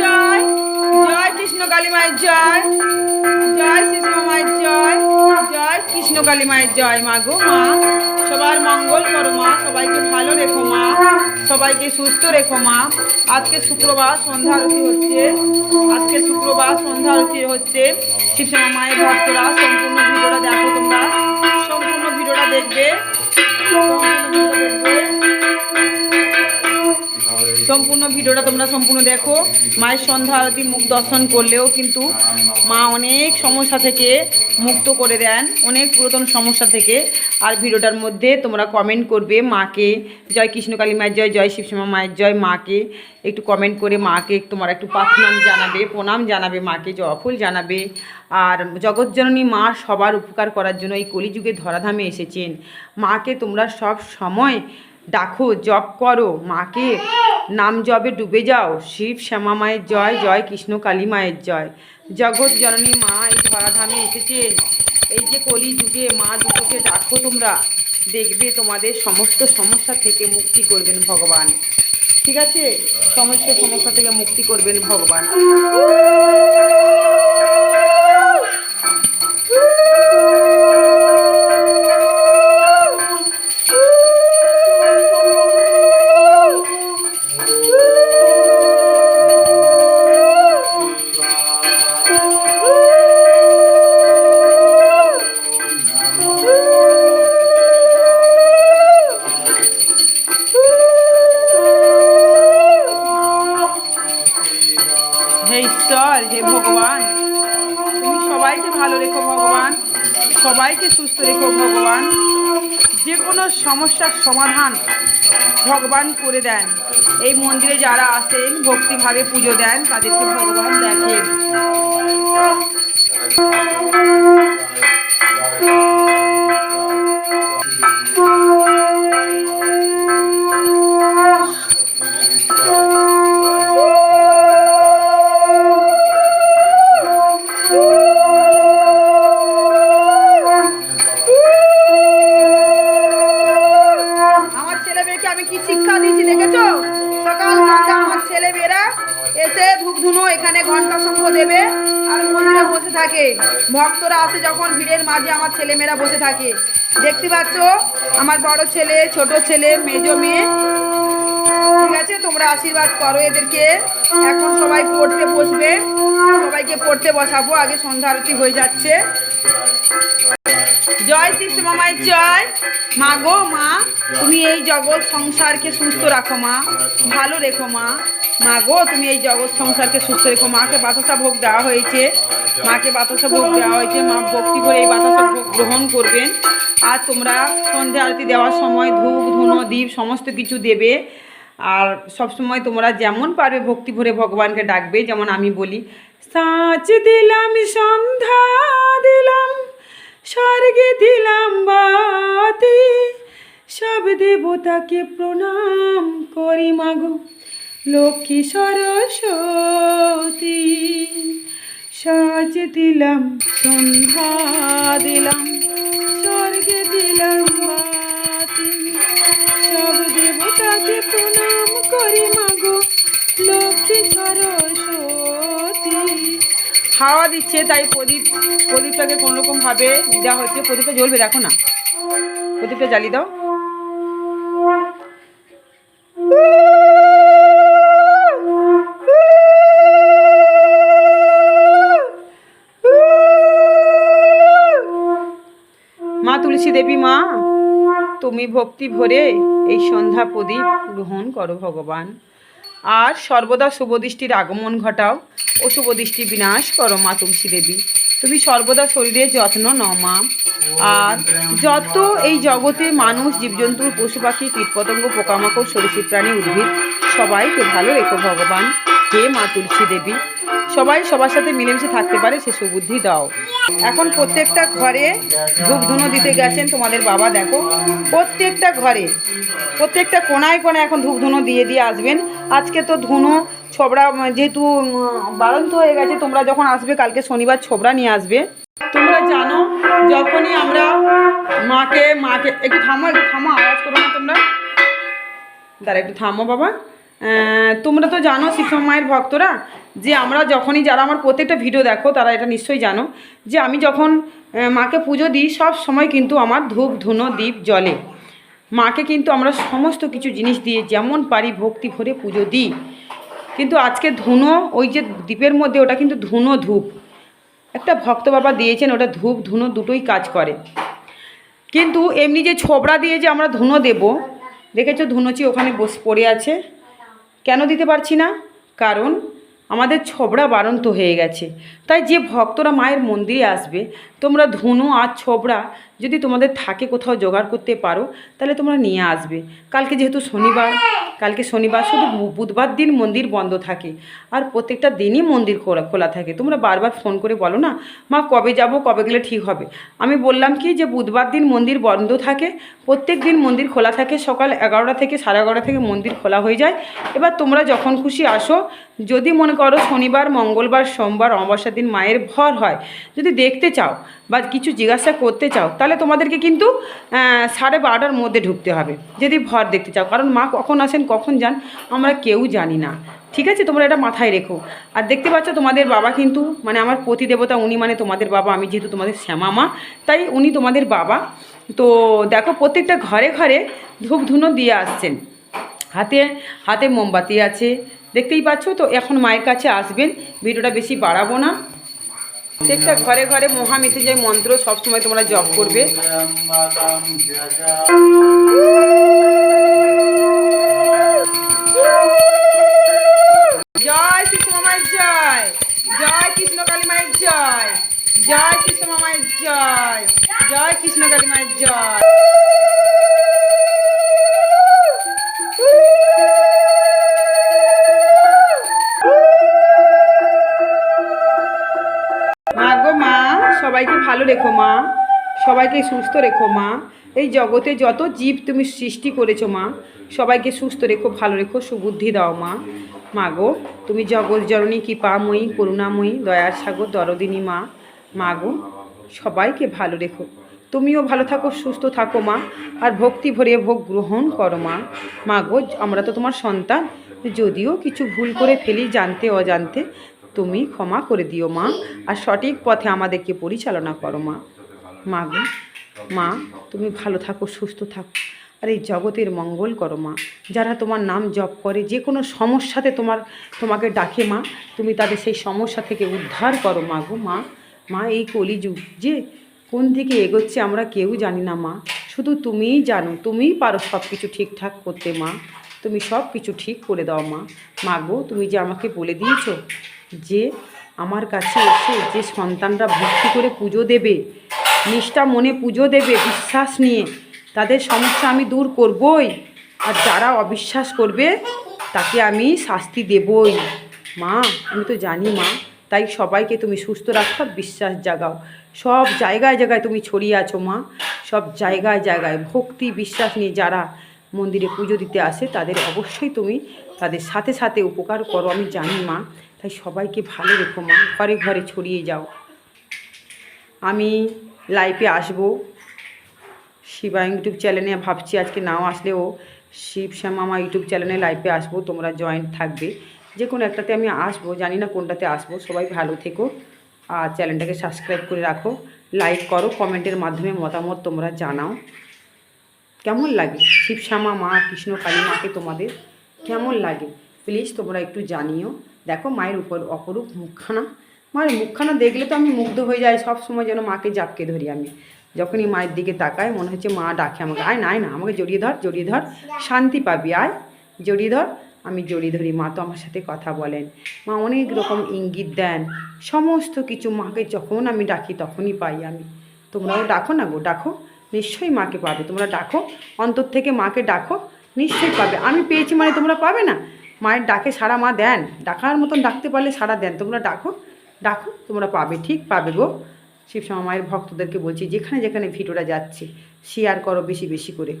জয়। কৃষ্ণ কালী মায়ের জয়। জয় কৃষ্ণ মায়ের জয়। জয় কৃষ্ণ কালী মায়ের জয় মা মা। সবার মঙ্গল করো মা, সবাইকে ভালো রেখো মা। সবাইকে সুস্থ রেখো মা। আজকে শুক্রবার সন্ধ্যা হচ্ছে। আজকে শুক্রবার সন্ধ্যা হচ্ছে। শিবশ্যামা মায়ের ভক্তরা, সম্পূর্ণ ভিডিওটা দেখো তোমরা। সম্পূর্ণ ভিডিওটা সম্পূর্ণ ভিডিওটা দেখবে। সম্পূর্ণ ভিডিওটা তোমরা সম্পূর্ণ দেখো। মায়ের সন্ধ্যা আরতি, মুখ দর্শন করলেও কিন্তু মা অনেক সমস্যা থেকে মুক্ত করে দেন, অনেক পুরাতন সমস্যা থেকে। আর ভিডিওটার মধ্যে তোমরা কমেন্ট করবে মাকে, জয় কৃষ্ণকালী মায়ের জয় জয় শিবশ্যামা মায়ের জয় মাকে। একটু কমেন্ট করে মাকে তোমার একটু প্রার্থনাম জানাবে, প্রণাম জানাবে মাকে জয়ফুল জানাবে। আর জগৎজননী মা সবার উপকার করার জন্য এই কলিযুগে ধরাধামে এসেছেন। মাকে তোমরা সব সময় ডাকো, জপ করো। মাকে নাম জবে ডুবে যাও। শিব শ্যামা মায়ের জয় জয় কৃষ্ণ কালী মায়ের জয়। জগৎ জননী মা এই ধরাধামে এসেছেন এই যে কলি যুগে মা দুটোকে ডাকো তোমরা। দেখবে তোমাদের সমস্ত সমস্যা থেকে মুক্তি করবেন ভগবান। ঠিক আছে? সমস্ত সমস্যা থেকে মুক্তি করবেন ভগবান। সুস্থ রেখো ভগবান যে কোনো সমস্যার সমাধান ভগবান করে দেন। এই মন্দিরে যারা আসেন, ভক্তিভাবে পুজো দেন, তাদেরকে ভগবান দেখেন। এসে ধূপ ধুনো এখানে ঘণ্টা শঙ্খ দেবে আর মন্দিরে বসে থাকে। ভক্তরা আসে যখন, ভিড়ের মাঝে আমার ছেলেমেয়েরা বসে থাকে। দেখতে পাচ্ছ, আমার বড় ছেলে, ছোট ছেলে, মেজো মেয়ে। ঠিক আছে, তোমরা আশীর্বাদ করো এদেরকে। এখন সবাই পড়তে বসবে। সবাইকে পড়তে বসাবো, আগে সন্ধ্যা আরতি হয়ে যাচ্ছে। জয় শ্রী মামায় জয়। মা গো, মা, তুমি এই জগৎ সংসারকে সুস্থ রাখো মা। ভালো রেখো মা। মা গো, তুমি এই জগৎ সংসারকে সুস্থ রেখো। মাকে বাতাসা ভোগ দেওয়া হয়েছে। মাকে বাতাসা ভোগ দেওয়া হয়েছে। মা ভক্তি করে এই বাতাসা ভোগ গ্রহণ করবেন। আর তোমরা সন্ধে আরতি দেওয়ার সময় ধূপ, ধুনো দ্বীপ সমস্ত কিছু দেবে। আর সবসময় তোমরা যেমন পারবে ভক্তি ভরে ভগবানকে ডাকবে, যেমন আমি বলি, সাঁচ দিলাম, সন্ধ্যা দিলাম, স্বর্গে দিলাম বাতি, সব দেবতাকে প্রণাম করি মাগো লক্ষ্মী সরস্বতী সাজ দিলাম, সন্ধ্যা দিলাম, স্বর্গে দিলাম বাতি। সব দেবতাকে প্রণাম করি মাগো লক্ষ্মী সরস্বতী। হাওয়া দিচ্ছে, তাই প্রদীপ, প্রদীপটাকে কোনো রকম ভাবে দেওয়া হচ্ছে, প্রদীপটা জ্বলবে, দেখো না। প্রদীপটা জ্বালিয়ে দাও। মা, তুলসী দেবী মা, তুমি ভক্তি ভরে এই সন্ধ্যা প্রদীপ গ্রহণ করো ভগবান। আর সর্বদা শুভদৃষ্টির আগমন ঘটাও ও শুভদৃষ্টি বিনাশ করো মা, তুলসী দেবী। তুমি সর্বদা শরীরের যত্ন নাও মা। আর যত এই জগতে মানুষ, জীবজন্তু, পশু পাখি, কীটপতঙ্গ, পোকামাকড় সরীসৃপ প্রাণী, উদ্ভিদ, সবাইকে ভালো রেখো ভগবান। হে মা, তুলসী দেবী। সবাই সবার সাথে মিলেমিশে থাকতে পারে, সে সুবুদ্ধি দাও। এখন প্রত্যেকটা ঘরে ধূপ ধুনো দিতে গেছেন তোমাদের বাবা দেখো। প্রত্যেকটা ঘরে প্রত্যেকটা কোনায় কোনায় এখন ধূপ ধুনো দিয়ে দিয়ে আসবেন। আজকে তো ধুনো ছোবড়া যেহেতু উম, বাড়ন্ত হয়ে গেছে তোমরা যখন আসবে কালকে শনিবার ছোবড়া নিয়ে আসবে। তোমরা জানো যখনই আমরা মাকে মাকে একটু থামো একটু থামো আওয়াজ করো না তোমরা। দাঁড়া একটু থামো বাবা। তোমরা তো জানো শিশু মায়ের ভক্তরা যে আমরা যখনই যারা আমার প্রত্যেকটা ভিডিও দেখো, তারা এটা নিশ্চয়ই জানো, যে আমি যখন মাকে পুজো দিই, সব সময় কিন্তু আমার ধূপ, ধুনো দ্বীপ জলে মাকে কিন্তু আমরা সমস্ত কিছু জিনিস দিয়ে যেমন পারি ভক্তি ভরে পুজো দিই। কিন্তু আজকে ধুনো, ওই যে দ্বীপের মধ্যে ওটা কিন্তু ধুনো ধূপ। একটা ভক্ত বাবা দিয়েছেন, ওটা ধূপ, ধুনো দুটোই কাজ করে। কিন্তু এমনি যে ছোবড়া দিয়ে যে আমরা ধুনো দেব, দেখেছ ধুনোচি ওখানে বস, পড়ে আছে। কেন দিতে পারছি না? কারণ আমাদের ছোবড়া বারন্ত হয়ে গেছে। তাই যে ভক্তরা মায়ের মন্দিরে আসবে, তোমরা ধুনো আর ছোবড়া যদি তোমাদের থাকে কোথাও জোগাড় করতে পারো, তাহলে তোমরা নিয়ে আসবে। কালকে যেহেতু শনিবার কালকে শনিবার শুধু বুধবার দিন মন্দির বন্ধ থাকে। আর প্রত্যেকটা দিনই মন্দির খোলা খোলা থাকে। তোমরা বারবার ফোন করে বলো না, মা কবে যাব, কবে গেলে ঠিক হবে? আমি বললাম কি যে বুধবার দিন মন্দির বন্ধ থাকে, প্রত্যেক দিন মন্দির খোলা থাকে, সকাল এগারোটা থেকে সাড়ে এগারোটা থেকে মন্দির খোলা হয়ে যায়। এবার তোমরা যখন খুশি আসো, যদি মনে করো শনিবার, মঙ্গলবার, সোমবার, অমাবস্যার দিন মায়ের ভর হয়, যদি দেখতে চাও বা কিছু জিজ্ঞাসা করতে চাও, তাহলে তোমাদেরকে কিন্তু সাড়ে বারোটার মধ্যে ঢুকতে হবে। যদি ভর দেখতে চাও, কারণ মা কখন আসেন, কখন যান, আমরা কেউ জানি না। ঠিক আছে? তোমরা এটা মাথায় রেখো। আর দেখতে পাচ্ছ, তোমাদের বাবা কিন্তু মানে আমার প্রতিদেবতা, উনি মানে তোমাদের বাবা, আমি যেহেতু তোমাদের শ্যামা মা, তাই উনি তোমাদের বাবা। তো দেখো, প্রত্যেকটা ঘরে ঘরে ধূপ ধুনো দিয়ে আসছেন। হাতে হাতে মোমবাতি আছে। দেখতেই পাচ্ছ তো, এখন মায়ের কাছে আসবেন। ভিডিওটা বেশি বাড়াবো না। প্রত্যেকটা ঘরে ঘরে মহামৃত্যুঞ্জয় মন্ত্র সবসময় তোমরা জপ করবে। জয় শ্রী মায়ের জয় জয় কৃষ্ণ কালী মায়ের জয় জয় শ্রী মায়ের জয় জয় কৃষ্ণ কালী মায়ের জয়। সবাইকে ভালো রেখো মা। সবাইকে সুস্থ রেখো মা। এই জগতে যত জীব তুমি সৃষ্টি করেছ মা, সবাইকে সুস্থ রেখো, ভালো রেখো, সুবুদ্ধি দাও মা। মা গো, তুমি জগৎ জননী, কৃপাময়ী, করুণাময়ী, দয়ার সাগর, দরদিনী মা। মা গো, সবাইকে ভালো রেখো। তুমিও ভালো থাকো, সুস্থ থাকো মা, আর ভক্তি ভরে ভোগ গ্রহণ করো মা। মা গো, আমরা তো তোমার সন্তান, যদিও কিছু ভুল করে ফেলি জানতে, অজান্তে তুমি ক্ষমা করে দিও, মা, আর সঠিক পথে আমাদেরকে পরিচালনা করো, মা। মা গো, মা, তুমি ভালো থাকো, সুস্থ থাকো, আর এই জগতের মঙ্গল করো, মা। যারা তোমার নাম জপ করে, যে কোনো সমস্যাতে তোমার, তোমাকে ডাকে, মা, তুমি তাদের সেই সমস্যা থেকে উদ্ধার করো, মা গো, মা। মা, এই কলিযুগ যে কোন দিকে এগোচ্ছে আমরা কেউ জানি না, মা। শুধু তুমিই জানো, তুমিই পারো সব কিছু ঠিকঠাক করতে, মা। তুমি সব কিছু ঠিক করে দাও, মা। মা গো, তুমি যে আমাকে বলে দিয়েছ যে আমার কাছে এসে যে সন্তানরা ভক্তি করে পুজো দেবে, নিষ্ঠা মনে পুজো দেবে, বিশ্বাস নিয়ে তাদের সমস্যা আমি দূর করবই। আর যারা অবিশ্বাস করবে, তাকে আমি শাস্তি দেবই। মা, আমি তো জানি মা, তাই সবাইকে তুমি সুস্থ রাখো, বিশ্বাস জাগাও। সব জায়গায় জায়গায় তুমি ছড়িয়ে আছো মা, সব জায়গায় জায়গায় ভক্তি, বিশ্বাস নিয়ে যারা মন্দিরে পুজো দিতে আসে, তাদের অবশ্যই তুমি তাদের সাথে সাথে উপকার করো, আমি জানি মা। তাই সবাইকে ভালো রেখো মা, ঘরে ঘরে ছড়িয়ে যাও। আমি লাইভে আসব। শিবা ইউটিউব চ্যানেলে ভাবছি আজকে নাও আসলেও শিব শ্যামা আমার ইউটিউব চ্যানেলে লাইভে আসব, তোমরা জয়েন্ট থাকবে। যে কোনো একটাতে আমি আসব, জানি না কোনটাতে আসব, সবাই ভালো থেকো। আর চ্যানেলটাকে সাবস্ক্রাইব করে রাখো। লাইক করো কমেন্টের মাধ্যমে মতামত তোমরা জানাও। কেমন লাগে? শিব শ্যামা মা, কৃষ্ণ, কালী, মাকে তোমাদের কেমন লাগে? প্লিজ তোমরা একটু জানিও। দেখো মায়ের উপর অপরূপ মুখখানা। মায়ের মুখখানা দেখলে তো আমি মুগ্ধ হয়ে যাই, সব সময় যেন মাকে জাপকে ধরি আমি। যখনই মায়ের দিকে তাকাই, মনে হচ্ছে মা ডাকে আমাকে, আয় না না, আমাকে জড়িয়ে ধর জড়িয়ে ধর, শান্তি পাবি, আয়, জড়িয়ে ধর। আমি জড়িয়ে ধরি, মা তো আমার সাথে কথা বলেন। মা অনেক রকম ইঙ্গিত দেন। সমস্ত কিছু মাকে যখন আমি ডাকি, তখনই পাই আমি। তোমরাও ডাকো না গো, ডাকো। নিশ্চয়ই মাকে পাবে। তোমরা ডাকো, অন্তর থেকে মাকে ডাকো, নিশ্চয়ই পাবে। আমি পেয়েছি মানে তোমরা পাবে না? মায়ের ডাকে সারা মা দেন। ডাকার মতন ডাকতে পারলে সারা দেন। তোমরা ডাকো ডাকো, তোমরা পাবে, ঠিক পাবে গো। শিবসমা মায়ের ভক্তদেরকে বলছি, যেখানে যেখানে ভিডিওটা যাচ্ছে শেয়ার করো বেশি বেশি করে।